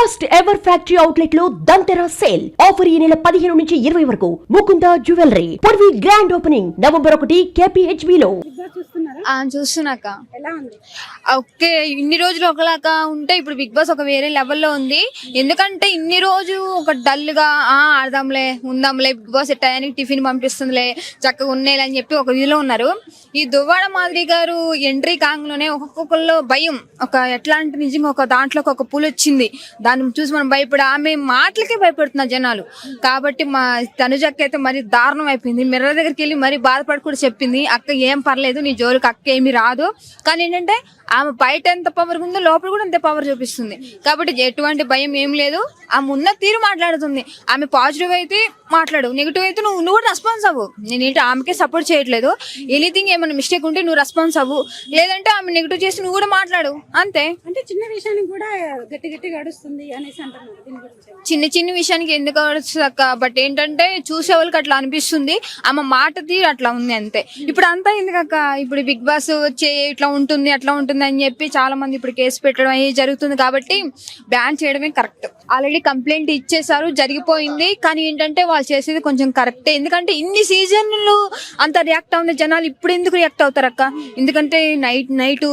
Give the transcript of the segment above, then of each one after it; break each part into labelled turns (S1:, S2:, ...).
S1: First ever factory అవుట్లెట్లో Dhantera sale offer ఈ నెల పదిహేను నుంచి ఇరవై వరకు. ముకుంద జ్యువెలరీ పొడివి గ్రాండ్ ఓపెనింగ్ నవంబర్ ఒకటి కేపీహెచ్బి లో.
S2: ఆ, చూస్తున్నాక.
S3: ఎలా ఉంది?
S2: ఓకే ఇన్ని రోజులు ఒకలాగా ఉంటే ఇప్పుడు బిగ్ బాస్ ఒక వేరే లెవెల్లో ఉంది. ఎందుకంటే ఇన్ని రోజు ఒక డల్గా ఆ ఆడదాంలే ఉందాంలే బిగ్ బాస్ టయానికి టిఫిన్ పంపిస్తుందిలే చక్కగా ఉన్నేలే అని చెప్పి ఒక ఇదిలో ఉన్నారు. ఈ దువ్వాడ మాదిరి గారు ఎంట్రీ కాంగ్లోనే ఒక్కొక్కరిలో భయం. ఒక ఎట్లా అంటే నిజంగా ఒక దాంట్లో ఒక పులి వచ్చింది. దాన్ని చూసి మనం భయపడి ఆమె మాటలకే భయపడుతున్నారు జనాలు. కాబట్టి మా తనుజక్క అయితే మరి దారుణం అయిపోయింది. మిర్రర్ దగ్గరికి వెళ్ళి మరి బాధపడి కూడా చెప్పింది అక్క ఏం పర్లేదు నీ జోలికి అక్క ఏమి రాదు. కానీ ఏంటంటే ఆమె బయట ఎంత పవర్ ఉందో లోపల కూడా అంతే పవర్ చూపిస్తుంది. కాబట్టి ఎటువంటి భయం ఏం లేదు. ఆమె ఉన్న తీరు మాట్లాడుతుంది. ఆమె పాజిటివ్ అయితే మాట్లాడు. నెగిటివ్ అయితే నువ్వు నువ్వు కూడా రెస్పాన్స్ అవ్వు. నేనేంటి ఆమెకే సపోర్ట్ చేయట్లేదు. ఎనీథింగ్ ఏమైనా మిస్టేక్ ఉంటే నువ్వు రెస్పాన్స్ అవ్వు. లేదంటే ఆమె నెగిటివ్ చేసి నువ్వు కూడా మాట్లాడు. అంతే.
S3: అంటే చిన్న విషయానికి కూడా గట్టి గట్టి గడుస్తుంది అనేసి అంటున్నారు.
S2: చిన్న చిన్న విషయానికి ఎందుకు అక్క? బట్ ఏంటంటే చూసే వాళ్ళకి అట్లా అనిపిస్తుంది. ఆమె మాట తీరు అట్లా ఉంది అంతే. ఇప్పుడు అంతా ఎందుకక్క ఇప్పుడు బిగ్ బాస్ వచ్చే ఇట్లా ఉంటుంది అట్లా ఉంటుంది అని చెప్పి చాలా మంది ఇప్పుడు కేసు పెట్టడం అయ్యి జరుగుతుంది కాబట్టి బ్యాన్ చేయడమే కరెక్ట్ ఆల్రెడీ కంప్లైంట్ ఇచ్చేసారు జరిగిపోయింది. కానీ ఏంటంటే వాళ్ళు చేసేది కొంచెం కరెక్టే ఎందుకంటే ఇన్ని సీజన్లు అంత రియాక్ట్ అవుతుంది జనాలు ఇప్పుడు ఎందుకు రియాక్ట్ అవుతారు అక్క ఎందుకంటే నైట్ నైట్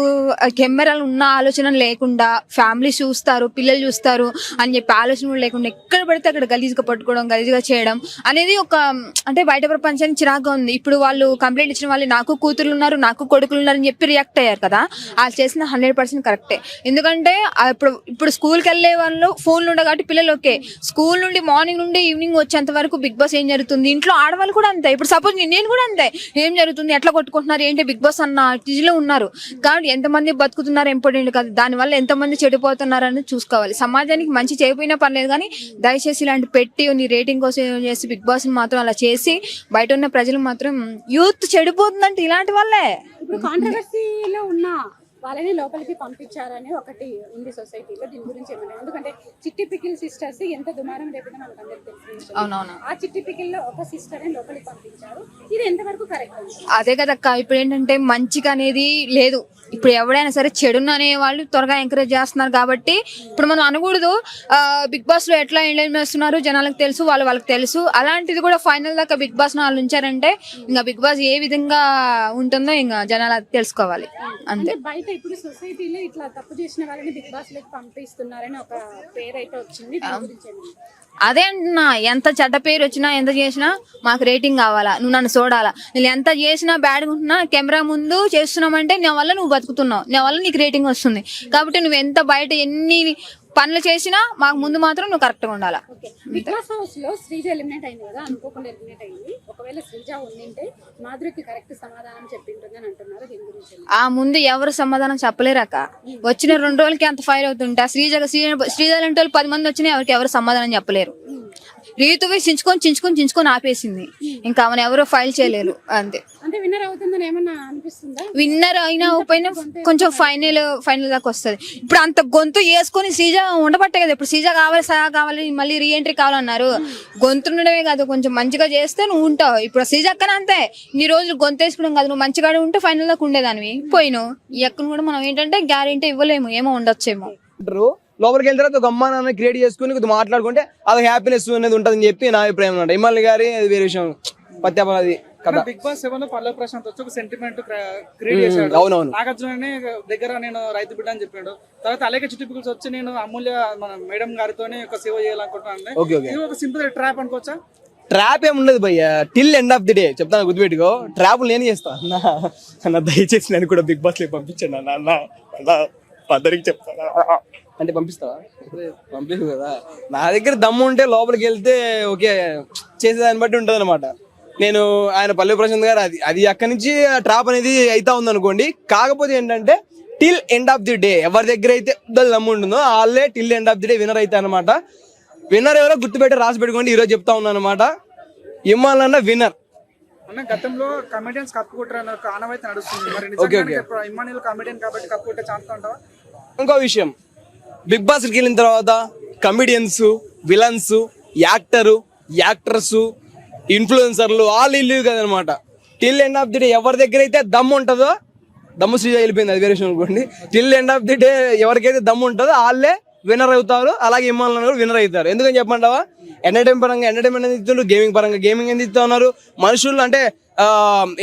S2: కెమెరాలు ఉన్న ఆలోచన లేకుండా ఫ్యామిలీ చూస్తారు పిల్లలు చూస్తారు అని చెప్పి ఆలోచన లేకుండా ఎక్కడ పడితే అక్కడ గలీజ్గా పట్టుకోవడం గలీజ్గా చేయడం అనేది ఒక అంటే బయట ప్రపంచానికి చిరాగ్గా ఉంది. ఇప్పుడు వాళ్ళు కంప్లైంట్ ఇచ్చిన వాళ్ళు నాకు కూతురు ఉన్నారు నాకు కొడుకులు ఉన్నారని చెప్పి రియాక్ట్ అయ్యారు కదా? వాళ్ళు చేసిన హండ్రెడ్ పర్సెంట్ కరెక్టే ఎందుకంటే ఇప్పుడు ఇప్పుడు స్కూల్కి వెళ్ళే వాళ్ళు ఫోన్లు ఉండవు కాబట్టి పిల్లలు ఓకే. స్కూల్ నుండి మార్నింగ్ నుండి ఈవినింగ్ వచ్చేంత వరకు బిగ్ బాస్ ఏం జరుగుతుంది? ఇంట్లో ఆడవాళ్ళు కూడా అంతే. ఇప్పుడు సపోజ్ నేను కూడా అంతే. ఏం జరుగుతుంది? ఎట్లా కొట్టుకుంటున్నారు? ఏంటి బిగ్ బాస్ అన్న టీజీలో ఉన్నారు. కాబట్టి ఎంతమంది బతుకుతున్నారు ఇంపార్టెంట్ కాదు. దానివల్ల ఎంతమంది చెడిపోతున్నారని చూసుకోవాలి. సమాజానికి మంచి చేయకపోయినా పర్లేదు కానీ దయచేసి ఇలాంటి పెట్టి నీ రేటింగ్ కోసం చేసి బిగ్ బాస్ మాత్రం అలా చేసి బయట ఉన్న ప్రజలు మాత్రం యూత్ చెడిపోతుందంటే ఇలాంటి వల్లే
S3: ఇప్పుడు కాంట్రవర్సీలో ఉన్న వాళ్ళని లోపలికి పంపించారని ఒకటి ఉంది సొసైటీలో దీని గురించి ఏమన్నా ఎందుకంటే చిట్టి పికిల్ సిస్టర్స్ ఎంత దుమారం రేపినా మనకు అందరికి.
S2: అవునవును.
S3: ఆ చిట్టి పికిల్లో ఒక సిస్టర్ని లోపలికి పంపించారు. ఇది ఎంతవరకు కరెక్ట్
S2: అదే కదక్క ఇప్పుడు ఏంటంటే మంచిగా అనేది లేదు. ఇప్పుడు ఎవడైనా సరే చెడును అనే వాళ్ళు త్వరగా ఎంకరేజ్ చేస్తున్నారు కాబట్టి ఇప్పుడు మనం అనకూడదు. బిగ్ బాస్లో ఎట్లా ఎంటర్టైన్ చేస్తున్నారు జనాలకు తెలుసు వాళ్ళు వాళ్ళకి తెలుసు. అలాంటిది కూడా ఫైనల్ దాకా బిగ్ బాస్ వాళ్ళు ఉంచారంటే ఇంకా బిగ్ బాస్ ఏ విధంగా ఉంటుందో ఇంకా జనాలు తెలుసుకోవాలి. అంతే.
S3: బయట ఇప్పుడు సొసైటీలో ఇట్లా తప్పు చేసిన వాళ్ళని బిగ్ బాస్లోకి పంపిస్తున్నారని ఒక పేరు అయితే వచ్చింది?
S2: అదే అంటున్నా ఎంత చెడ్డ పేరు వచ్చినా ఎంత చేసినా మాకు రేటింగ్ కావాలా? నువ్వు నన్ను చూడాలా? నేను ఎంత చేసినా బ్యాడ్ ఉంటున్నా కెమెరా ముందు చేస్తున్నామంటే నా వల్ల నువ్వు బతుకుతున్నావు. నా వల్ల నీకు రేటింగ్ వస్తుంది. కాబట్టి నువ్వు ఎంత బయట ఎన్ని పనులు చేసినా మాకు ముందు మాత్రం నువ్వు కరెక్ట్గా ఉండాలా.
S3: హౌస్లో శ్రీజ ఎలిమినేట్ అయింది కదా అనుకోకుండా ఎలిమినేట్ అయింది. ఒకవేళ శ్రీజ ఉండింటే మాధురికి కరెక్ట్ సమాధానం చెప్పింటుంది అని అంటున్నారు దీని గురించి. ఏమన్నా?
S2: ఆ ముందు ఎవరు సమాధానం చెప్పలేరక్క వచ్చిన రెండు రోజులకి అంత ఫైర్ అవుతుంటే శ్రీజ శ్రీ- శ్రీజ లాంటి వాళ్ళు పది మంది వచ్చినా ఎవరికి ఎవరు సమాధానం చెప్పలేరు. రీతువి చించుకొని చించుకొని చించుకొని ఆపేసింది. ఇంకా ఆమెను ఎవరు ఫైల్ చేయలేరు. అంతే.
S3: అంటే విన్నర్ అవుతుందని ఏమన్నా అనిపిస్తుందా?
S2: విన్నర్ అయినా పోయినా కొంచెం ఫైనల్ ఫైనల్ దాకా వస్తుంది. ఇప్పుడు అంత గొంతు వేసుకొని శ్రీజ ఉండబట్టే కదా ఇప్పుడు శ్రీజ కావాలి సహా కావాలి మళ్ళీ రీఎంట్రీ కావాలన్నారు. గొంతు ఉండడమే కాదు కొంచెం మంచిగా చేస్తే నువ్వు ఉంటావు. ఇప్పుడు శ్రీజ అక్కన అంతే. ఇన్ని రోజులు గొంతు వేసుకోవడం కాదు నువ్వు మంచిగా ఉంటే ఫైనల్ దాకా ఉండేదానివి. పోయినావు ఈ అక్కను కూడా మనం ఏంటంటే గ్యారెంటీ ఇవ్వలేము ఏమో ఉండొచ్చేమో.
S4: లోపలికి వెళ్ళిన తర్వాత ఒక అమ్మ నాన్న క్రియేట్ చేసుకుని కొద్దిగా మాట్లాడుకుంటే అది హ్యాపీనెస్ అనేది ఉంటుందని చెప్పి నా అభిప్రాయం అనమాట ఇమ్మల్ గారి అది వేరే విషయం. పత్యాప అది కథ
S5: బిగ్ బాస్ సెవెన్లో పల్లవి ప్రశాంత్ వచ్చి ఒక సెంటిమెంట్ క్రియేట్ చేశాడు.
S4: అవునవును.
S5: నాగార్జున దగ్గర నేను రైతు బిడ్డ అని చెప్పాడు. తర్వాత అలాగే చిట్టుపికల్స్ వచ్చి నేను అమూల్య మన మేడం గారితోనే ఒక సేవ చేయాలనుకుంటున్నాను ఇది ఒక సింపుల్ ట్రాప్ అనుకోవచ్చా?
S4: ట్రాప్ ఏమి ఉండదు భయ్య. Till end of the day చెప్తాను గుర్తుపెట్టుకో. ట్రాప్ నేను చేస్తా. అన్న దయచేసి నేను కూడా బిగ్ బాస్లో పంపించండి అన్న అందరికి చెప్తాను అంటే పంపిస్తావా? పంపించు కదా. నా దగ్గర దమ్ము ఉంటే లోపలికి వెళ్తే ఓకే చేసేదాన్ని బట్టి ఉంటుంది అనమాట నేను ఆయన పల్లె ప్రశాంత్ గారు అది అది అక్కడి నుంచి ట్రాప్ అనేది అయితా ఉంది అనుకోండి కాకపోతే ఏంటంటే till end of the day ఎవరి దగ్గర అయితే దమ్ము ఉంటుందో వాళ్ళే till end of the day winner అయితే అనమాట విన్నర్ ఎవరో గుర్తుపెట్టి రాసి పెట్టుకోండి ఈరోజు చెప్తా ఉన్నాను అనమాట ఇమ్మాలన్న విన్నర్
S5: అన్న గతంలో కమెడియన్స్ కప్పు కొట్టారని ఒక ఆనవాయితీ నడుస్తుంది. మరి
S4: ఓకే,
S5: నిజంగా ఇమ్మానుయల్ కమెడియన్ కాబట్టి కప్పు కొట్టే ఛాన్స్ ఉంటావా
S4: ఇంకో విషయం. బిగ్ బాస్కి వెళ్ళిన తర్వాత కమిడియన్స్ విలన్స్ యాక్టరు యాక్టర్స్ ఇన్ఫ్లుయెన్సర్లు ఆల్ ఇల్లు కదనమాట. Till end of the day ఎవరి దగ్గర అయితే దమ్ము ఉంటుందో దమ్ము శ్రీజ వెళ్ళిపోయింది అది వేరే అనుకోండి. Till end of the day ఎవరికైతే దమ్ము ఉంటుందో వాళ్ళే విన్నర్ అవుతారు అలాగే ఇమ్మాన్ కూడా విన్నర్ అవుతారు. ఎందుకని చెప్పమంటావా? ఎంటర్టైన్ పరంగా ఎంటర్టైన్మెంట్ అనేది గేమింగ్ పరంగా గేమింగ్ ఎందుకు ఉన్నారు. మనుషులు అంటే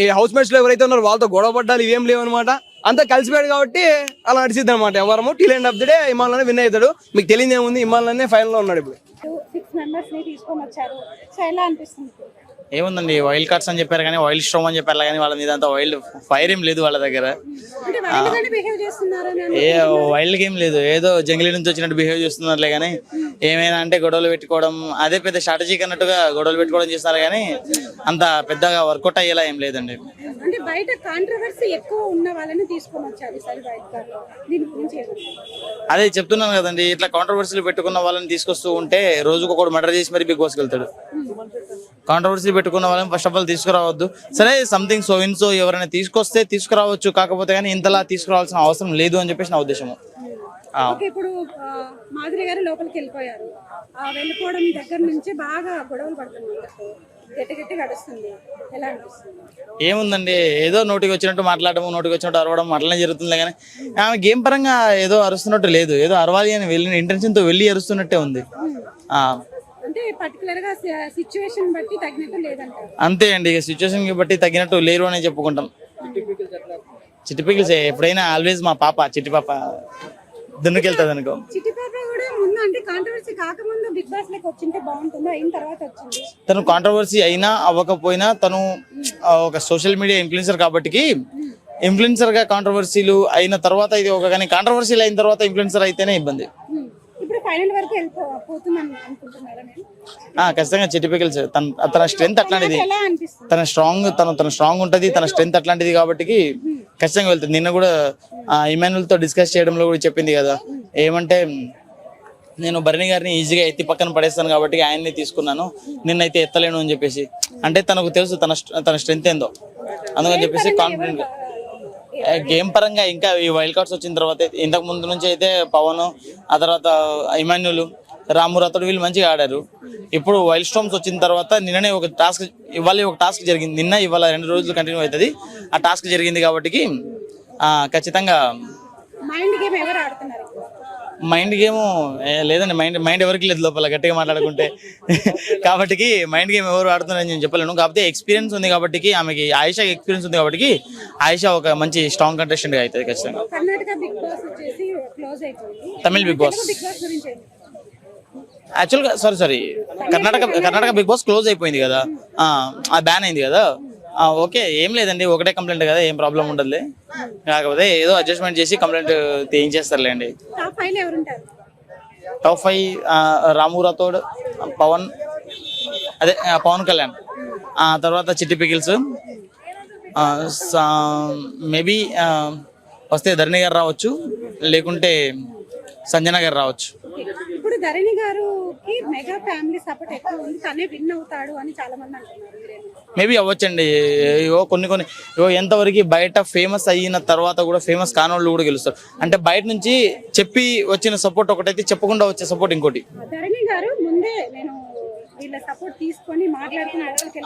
S4: ఈ హౌస్ మేట్స్లో ఎవరైతే ఉన్నారో వాళ్ళతో గొడవ పడ్డాలి ఇవేం లేవు అనమాట అంతా కలిసిపోయాడు కాబట్టి అలా నడిచిద్ది అనమాట ఎవరము till end of the day Imman win అవుతాడు. మీకు తెలియదు ఏముంది ఇమాన్ ఫైనల్లో ఉన్నాడు ఇప్పుడు.
S3: సిక్స్ మెంబర్స్ని తీసుకొని వచ్చారు. సో ఎలా అనిపిస్తుంది?
S6: ఏముందండి వైల్డ్ కార్డ్స్ అని చెప్పారు కానీ వైల్డ్ స్ట్రోమ్ అని చెప్పారు కానీ వాళ్ళ మీద అంత వైల్డ్ ఫైర్ ఏం లేదు వాళ్ళ దగ్గర. ఏ వైల్డ్ గేమ్ లేదు. ఏదో జంగిలీ నుంచి వచ్చినట్టు బిహేవ్ చేస్తున్నారులే కానీ ఏమైనా అంటే గొడవలు పెట్టుకోవడం అదే పెద్ద స్ట్రాటజీ అన్నట్టుగా గొడవలు పెట్టుకోవడం చేస్తున్నారు కానీ అంత పెద్దగా వర్కౌట్ అయ్యేలా ఏం లేదండి.
S3: అంటే బయట కాంట్రవర్సీ ఎక్కువ ఉన్న వాళ్ళని తీసుకొని వచ్చారు ఈసారి బయట కాదు. దీని గురించి ఏమంటారు?
S6: అదే చెప్తున్నాను కదండి ఇట్లా కాంట్రవర్సీలు పెట్టుకున్న వాళ్ళని తీసుకొస్తూ ఉంటే రోజుకు ఒకటి మర్డర్ చేసి మరి బిగ్ బాస్కి వెళ్తాడు. కాంట్రవర్సీ పెట్టుకున్న వాళ్ళని ఫస్ట్ ఆఫ్ ఆల్ తీసుకురావద్దు. సరే సంథింగ్ సో ఇన్ సో ఎవరైనా తీసుకొస్తే తీసుకురావచ్చు. కాకపోతే కానీ ఇంతలా తీసుకురావాల్సిన అవసరం లేదు అని చెప్పేసి నా ఉద్దేశము.
S3: ఓకే ఇప్పుడు మాధురి గారు లోపలికి వెళ్ళిపోయారు. వెళ్ళిపోవడం దగ్గర నుంచి బాగా గొడవలు
S6: ఏముందండి ఏదో నోటికి వచ్చినట్టు మాట్లాడడం నోటికి వచ్చినట్టు అరవడం అట్లనే జరుగుతుంది కానీ ఆమె గేమ్ పరంగా ఏదో అరుస్తున్నట్టు లేదు. ఏదో అరవాలి అని వెళ్ళిన ఇంటెన్షన్తో వెళ్ళి అరుస్తున్నట్టే ఉంది.
S3: అంటే పర్టికులర్గా సిచ్యువేషన్ బట్టి తగినట్టు లేదంటారు.
S6: అంతే అండి ఇక సిచ్యువేషన్ బట్టి తగినట్టు లేరు అని చెప్పుకుంటాం. చిట్టి పికిల్స్ ఎప్పుడైనా ఆల్వేస్ మా పాప చిట్టి పాప దున్నుకెళ్తుంది అనుకో
S3: చిట్టి పాప కూడా ముందు అంటే కాంట్రవర్సీ కాకముందు బిగ్ బాస్ లెక్క వచ్చింటే బాగుంటుందో అయిన తర్వాత వచ్చింది.
S6: తను కాంట్రవర్సీ అయినా అవ్వకపోయినా తను ఒక సోషల్ మీడియా ఇన్ఫ్లుయెన్సర్ కాబట్టి ఇన్ఫ్లుయెన్సర్గా కాంట్రవర్సీలు అయిన తర్వాత ఇది ఒక కానీ కాంట్రవర్సీలు అయిన తర్వాత ఇన్ఫ్లుయెన్సర్ అయితేనే ఇబ్బంది.
S3: ఫైనల్ వరకు వెళ్ళిపో పోతుందని అనుకుంటున్నారా నేను
S6: ఆ, ఖచ్చితంగా చిట్టి పికిల్స్ తన తన స్ట్రెంత్ అట్లాంటిది.
S3: ఎలా అనిపిస్తుంది?
S6: తన స్ట్రాంగ్ తన తన స్ట్రాంగ్ ఉంటది తన స్ట్రెంత్ అట్లాంటిది కాబట్టి ఖచ్చితంగా వెళ్తుంది. నిన్న కూడా ఇమాన్యుల్తో డిస్కస్ చేయడంలో కూడా చెప్పింది కదా. ఏమంటే నేను భరణి గారిని ఈజీగా ఎత్తి పక్కన పడేస్తాను కాబట్టి ఆయన్ని తీసుకున్నాను. నిన్నైతే ఎత్తలేను అని చెప్పేసి. అంటే తనకు తెలుసు తన తన స్ట్రెంత్ ఏందో. అందుకని చెప్పేసి కాన్ఫిడెంట్ గేమ్ పరంగా ఇంకా ఈ వైల్డ్ కార్డ్స్ వచ్చిన తర్వాత ఇంతకు ముందు నుంచి అయితే పవన్ ఆ తర్వాత ఇమాన్యులు రాము రతడు వీళ్ళు మంచిగా ఆడారు. ఇప్పుడు వైల్డ్ స్టోమ్స్ వచ్చిన తర్వాత నిన్ననే ఒక టాస్క్ ఇవాళ ఒక టాస్క్ జరిగింది. నిన్న ఇవాళ రెండు రోజులు కంటిన్యూ అవుతుంది. ఆ టాస్క్ జరిగింది కాబట్టి ఖచ్చితంగా
S3: మైండ్ గేమ్
S6: లేదండి మైండ్ మైండ్ ఎవరికి లేదు లోపల గట్టిగా మాట్లాడుకుంటే. కాబట్టి మైండ్ గేమ్ ఎవరు ఆడుతున్నారని నేను చెప్పలేను. కాకపోతే ఎక్స్పీరియన్స్ ఉంది కాబట్టి ఆమెకి ఆయిషా ఎక్స్పీరియన్స్ ఉంది కాబట్టి ఆయిషా ఒక మంచి స్ట్రాంగ్ కంటెస్టెంట్గా అవుతుంది ఖచ్చితంగా. Tamil big boss? యాక్చువల్గా sorry sorry Karnataka Karnataka big boss close అయిపోయింది కదా. ఆ, బ్యాన్ అయింది కదా. ఓకే ఏం లేదండి ఒకటే కంప్లైంట్ కదా ఏం ప్రాబ్లం ఉండదులే. కాకపోతే ఏదో అడ్జస్ట్మెంట్ చేసి కంప్లైంట్ చేయించేస్తారులేండి
S3: టాప్ ఫైవ్
S6: రాము రాథోడ్ పవన్ అదే పవన్ కళ్యాణ్. ఆ తర్వాత చిట్టి పికిల్స్. మేబీ వస్తే ధరణి గారు రావచ్చు లేకుంటే సంజన గారు రావచ్చు.
S3: ఇప్పుడు ధరణి గారుకి మెగా ఫ్యామిలీ సపోర్ట్ ఎక్కువ ఉంది తనే విన్ అవుతాడు అని చాలా మంది అంటున్నారు.
S6: మేబీ అవ్వచ్చండి. ఇగో కొన్ని కొన్ని ఇగో ఎంతవరకు బయట ఫేమస్ అయిన తర్వాత కూడా ఫేమస్ కానోళ్ళు కూడా గెలుస్తారు. అంటే బయట నుంచి చెప్పి వచ్చిన సపోర్ట్ ఒకటైతే చెప్పకుండా వచ్చే సపోర్ట్ ఇంకోటి.
S3: వీళ్ళ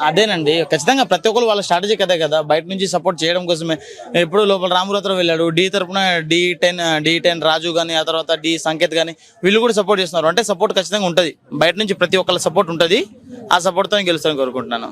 S6: అదేనండి. ఖచ్చితంగా ప్రతి ఒక్కరు వాళ్ళ స్ట్రాటజీ కదే కదా. బయట నుంచి సపోర్ట్ చేయడం కోసమే. ఇప్పుడు లోపల రామరాత్ర వెళ్ళాడు. డి తరపున D ten D ten Raju కానీ ఆ తర్వాత డి సంకేత్ కానీ వీళ్ళు కూడా సపోర్ట్ చేస్తున్నారు. అంటే సపోర్ట్ ఖచ్చితంగా ఉంటుంది. బయట నుంచి ప్రతి ఒక్కళ్ళ సపోర్ట్ ఉంటుంది. ఆ సపోర్ట్తో గెలుస్తాను కోరుకుంటున్నాను.